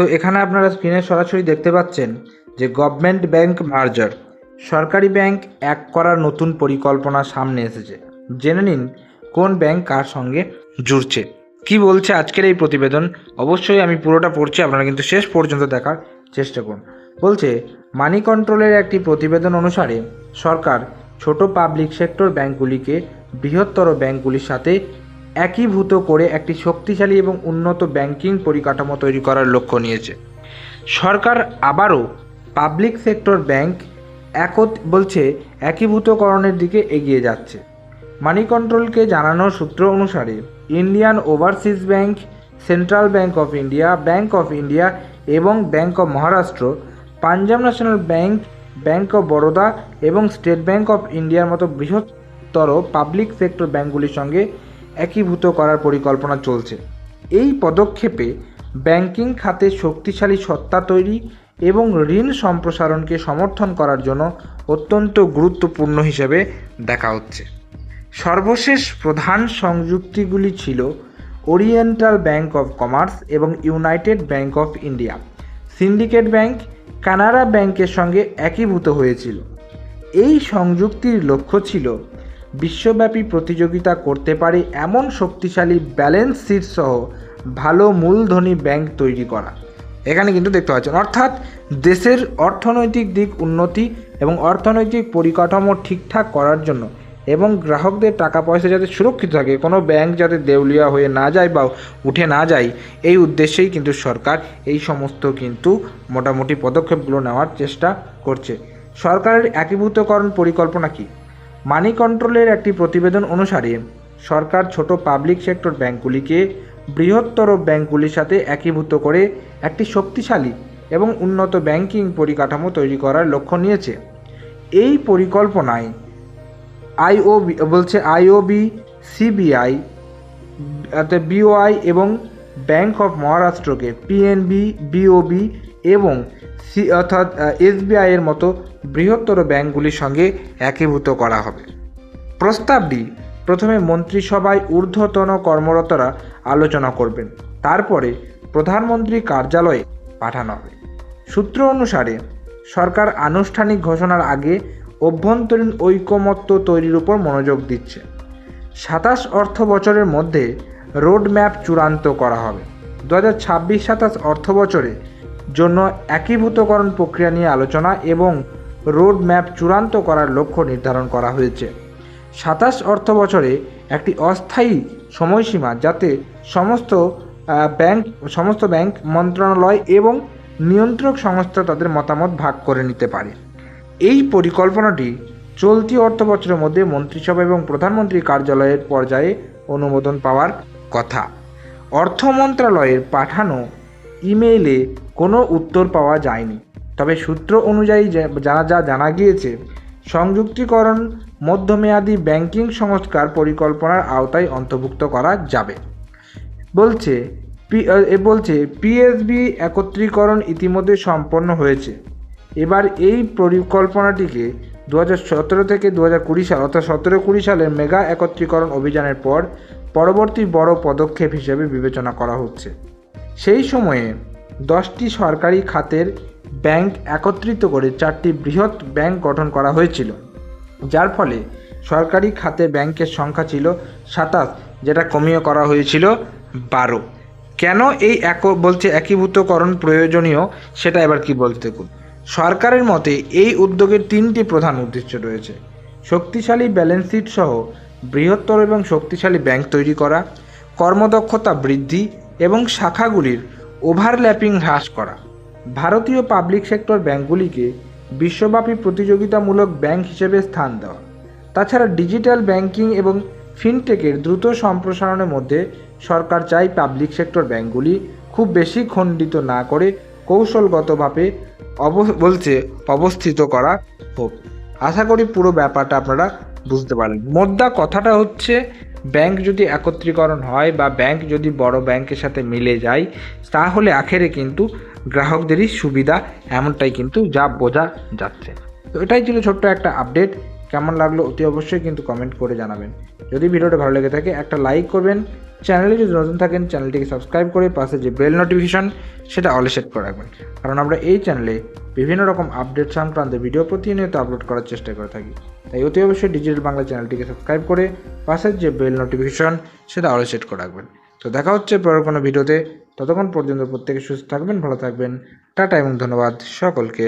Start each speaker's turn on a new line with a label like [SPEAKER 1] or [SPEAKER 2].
[SPEAKER 1] তো এখানে আপনারা স্ক্রিনে সরাসরি দেখতে পাচ্ছেন যে গভর্নমেন্ট ব্যাংক মার্জার সরকারি ব্যাংক এক করার নতুন পরিকল্পনা সামনে এসেছে। জেনে নিন কোন ব্যাংক কার সঙ্গে জুড়ছে। কি বলছে আজকের এই প্রতিবেদন? অবশ্যই আমি পুরোটা পড়ছি, আপনারা কিন্তু শেষ পর্যন্ত দেখার চেষ্টা করুন। বলছে মানি কন্ট্রোলের একটি প্রতিবেদন অনুসারে সরকার ছোট পাবলিক সেক্টর ব্যাংকগুলিকে বৃহত্তর ব্যাংকগুলির সাথে একীভূত করে একটি শক্তিশালী এবং উন্নত ব্যাংকিং পরিকাঠামো তৈরি করার লক্ষ্য নিয়েছে। সরকার আবারও পাবলিক সেক্টর ব্যাংক একত বলছে, একীভূতকরণের দিকে এগিয়ে যাচ্ছে। মানি কন্ট্রোলকে জানানো সূত্র অনুসারে, Indian overseas bank, central bank of India, bank of India এবং bank of Maharashtra, Punjab national bank bank of Baroda এবং স্টেট ব্যাংক অফ ইন্ডিয়ার মতো বৃহত্তর পাবলিক সেক্টর ব্যাংকগুলির সঙ্গে একীভূত করার পরিকল্পনা চলছে। এই পদক্ষেপে ব্যাংকিং খাতে শক্তিশালী সত্তা তৈরি এবং ঋণ সম্প্রসারণকে সমর্থন করার জন্য অত্যন্ত গুরুত্বপূর্ণ হিসেবে দেখা হচ্ছে। সর্বশেষ প্রধান সংযুক্তিগুলি ছিল ওরিয়েন্টাল ব্যাংক অফ কমার্স এবং united bank of India. Syndicate bank Canara ব্যাংকের সঙ্গে একীভূত হয়েছিল। এই সংযুক্তির লক্ষ্য ছিল বিশ্বব্যাপী প্রতিযোগিতা করতে পারে এমন শক্তিশালী ব্যালেন্স শিট সহ ভালো মূলধনী ব্যাংক তৈরি করা। এখানে কিন্তু দেখতে পাচ্ছেন, অর্থাৎ দেশের অর্থনৈতিক দিক উন্নতি এবং অর্থনৈতিক পরিকাঠামো ঠিকঠাক করার জন্য এবং গ্রাহকদের টাকা পয়সা যাতে সুরক্ষিত থাকে, কোনো ব্যাংক যাতে দেউলিয়া হয়ে না যায় বা উঠে না যায়, এই উদ্দেশ্যেই কিন্তু সরকার এই সমস্ত কিন্তু মোটামুটি পদক্ষেপগুলো নেওয়ার চেষ্টা করছে। সরকারের একীভূতকরণ পরিকল্পনা কী? মানি কন্ট্রোলের একটি প্রতিবেদন অনুসারে, সরকার ছোট পাবলিক সেক্টর ব্যাংকগুলিকে বৃহত্তর ব্যাংকগুলির সাথে একীভূত করে একটি শক্তিশালী এবং উন্নত ব্যাংকিং পরিকাঠামো তৈরি করার লক্ষ্য নিয়েছে। এই পরিকল্পনায় আইওবি বলছে আইওবি, সিবিআই বিওআই এবং ব্যাংক অফ মহারাষ্ট্রকে, পিএনবি, বিওবি এবং সি অর্থাৎ এসবিআইয়ের মতো বৃহত্তর ব্যাংকগুলির সঙ্গে একীভূত করা হবে। প্রস্তাবটি প্রথমে মন্ত্রিসভায় ঊর্ধ্বতন কর্মরতরা আলোচনা করবেন। তারপরে প্রধানমন্ত্রী কার্যালয়ে পাঠানো হবে। সূত্র অনুসারে, সরকার আনুষ্ঠানিক ঘোষণার আগে অভ্যন্তরীণ ঐকমত্য তৈরির উপর মনোযোগ দিচ্ছে। সাতাশ অর্থ বছরের মধ্যে রোড ম্যাপ চূড়ান্ত করা হবে। দু হাজার ছাব্বিশ সাতাশ অর্থ বছরে জন্য একীভূতকরণ প্রক্রিয়া নিয়ে আলোচনা এবং রোড ম্যাপ চূড়ান্ত করার লক্ষ্য নির্ধারণ করা হয়েছে। সাতাশ অর্থ বছরে একটি অস্থায়ী সময়সীমা যাতে সমস্ত ব্যাংক সমস্ত ব্যাংক, মন্ত্রণালয় এবং নিয়ন্ত্রক সংস্থা তাদের মতামত ভাগ করে নিতে পারে। এই পরিকল্পনাটি চলতি অর্থ বছরের মধ্যে মন্ত্রিসভা এবং প্রধানমন্ত্রী কার্যালয়ের পর্যায়ে অনুমোদন পাওয়ার কথা। অর্থ মন্ত্রণালয়ের পাঠানো ইমেইলে কোনো উত্তর পাওয়া যায়নি। তবে সূত্র অনুযায়ী যা যা জানা গিয়েছে, সংযুক্তিকরণ মধ্যমেয়াদী ব্যাংকিং সংস্কার পরিকল্পনার আওতায় অন্তর্ভুক্ত করা যাবে। বলছে, পি বলছে পিএসবি একত্রীকরণ ইতিমধ্যে সম্পন্ন হয়েছে। এবার এই পরিকল্পনাটিকে দু সতেরো থেকে দু হাজার কুড়ি সাল অর্থাৎ সতেরো কুড়ি সালের মেগা একত্রীকরণ অভিযানের পর পরবর্তী বড় পদক্ষেপ হিসেবে বিবেচনা করা হচ্ছে। সেই সময়ে দশটি সরকারি খাতের ব্যাংক একত্রিত করে চারটি বৃহৎ ব্যাংক গঠন করা হয়েছিল, যার ফলে সরকারি খাতে ব্যাংকের সংখ্যা ছিল সাতাশ, যেটা কমিয়ে করা হয়েছিল বারো। কেন এই এক, বলছে একীভূতকরণ প্রয়োজনীয়, সেটা এবার কি বলতে দেখুন। সরকারের মতে এই উদ্যোগের তিনটি প্রধান উদ্দেশ্য রয়েছে। শক্তিশালী ব্যালেন্স শিট সহ বৃহত্তর এবং শক্তিশালী ব্যাংক তৈরি করা, কর্মদক্ষতা বৃদ্ধি এবং শাখাগুলির ওভারল্যাপিং হ্রাস করা। ভারতীয় পাবলিক সেক্টর ব্যাংকগুলিকে বিশ্বব্যাপী প্রতিযোগিতামূলক ব্যাংক হিসেবে স্থান দেওয়া। তাছাড়া ডিজিটাল ব্যাংকিং এবং ফিনটেকের দ্রুত সম্প্রসারণের মধ্যে সরকার চাই পাবলিক সেক্টর ব্যাংকগুলি খুব বেশি খণ্ডিত না করে কৌশলগতভাবে অব বলছে অবস্থিত করা হোক। আশা করি পুরো ব্যাপারটা আপনারা বুঝতে পারেন মোদ্দা কথাটা হচ্ছে ব্যাংক যদি একত্রীকরণ হয় বা ব্যাংক যদি বড় ব্যাংকের সাথে মিলে যায়, তাহলে আখেরে কিন্তু গ্রাহকদেরই সুবিধা, এমনটাই কিন্তু যা বোঝা যাচ্ছে। তো এটাই ছিল ছোট্ট একটা আপডেট কেমন লাগল অতি অবশ্যই কিন্তু কমেন্ট করে জানাবেন। যদি ভিডিওটা ভালো লেগে থাকে, একটা লাইক করবেন। চ্যানেলে যদি নতুন থাকেন চ্যানেলটিকে সাবস্ক্রাইব করে পাশে যে বেল নোটিফিকেশন সেটা অলে সেট করে রাখবেন। কারণ আমরা এই চ্যানেলে বিভিন্ন রকম আপডেট সংক্রান্ত ভিডিও প্রতিনিয়ত আপলোড করার চেষ্টা করে থাকি। তাই অতি অবশ্যই ডিজিটাল বাংলা চ্যানেলটিকে সাবস্ক্রাইব করে পাশের যে বেল নোটিফিকেশন সেটা অলে সেট করে রাখবেন। তো দেখা হচ্ছে পরের কোনো ভিডিওতে ততক্ষণ পর্যন্ত প্রত্যেকে সুস্থ থাকবেন, ভালো থাকবেন। টাটা এবং ধন্যবাদ সকলকে।